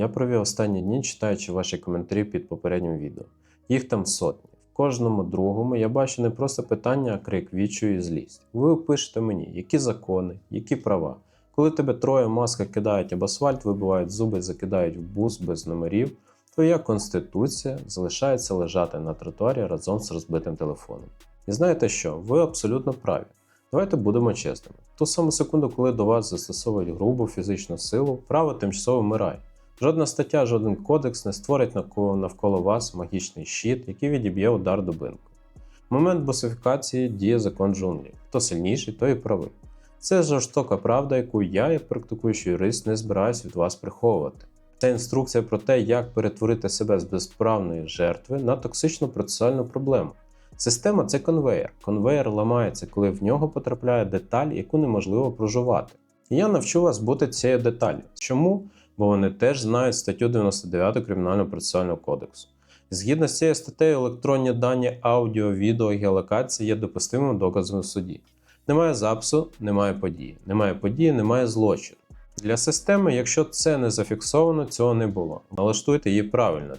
Я провів останні дні, читаючи ваші коментарі під попереднім відео. Їх там сотні. В кожному другому я бачу не просто питання, а крик відчую і злість. Ви пишете мені, які закони, які права. Коли тебе троє маска кидають об асфальт, вибивають зуби, закидають в бус без номерів, твоя конституція залишається лежати на тротуарі разом з розбитим телефоном. І знаєте що? Ви абсолютно праві. Давайте будемо чесними. Ту саму секунду, коли до вас застосовують грубу фізичну силу, право тимчасово вмирає. Жодна стаття, жоден кодекс не створить навколо, вас магічний щит, який відіб'є удар дубинкою. В момент босифікації діє закон джунглі. Хто сильніший, той і правий. Це жорстока правда, яку я, як практикуючий юрист, не збираюсь від вас приховувати. Це інструкція про те, як перетворити себе з безправної жертви на токсичну процесуальну проблему. Система це конвейер. Конвейер ламається, коли в нього потрапляє деталь, яку неможливо прожувати. І я навчу вас бути цією деталлю. Чому? Бо вони теж знають статтю 99 Кримінального процесуального кодексу. Згідно з цією статтею, електронні дані аудіо, відео геолокації є допустимим доказом у суді. Немає запису, немає події. Немає події, немає злочину. Для системи, якщо це не зафіксовано, цього не було. Налаштуйте її правильно.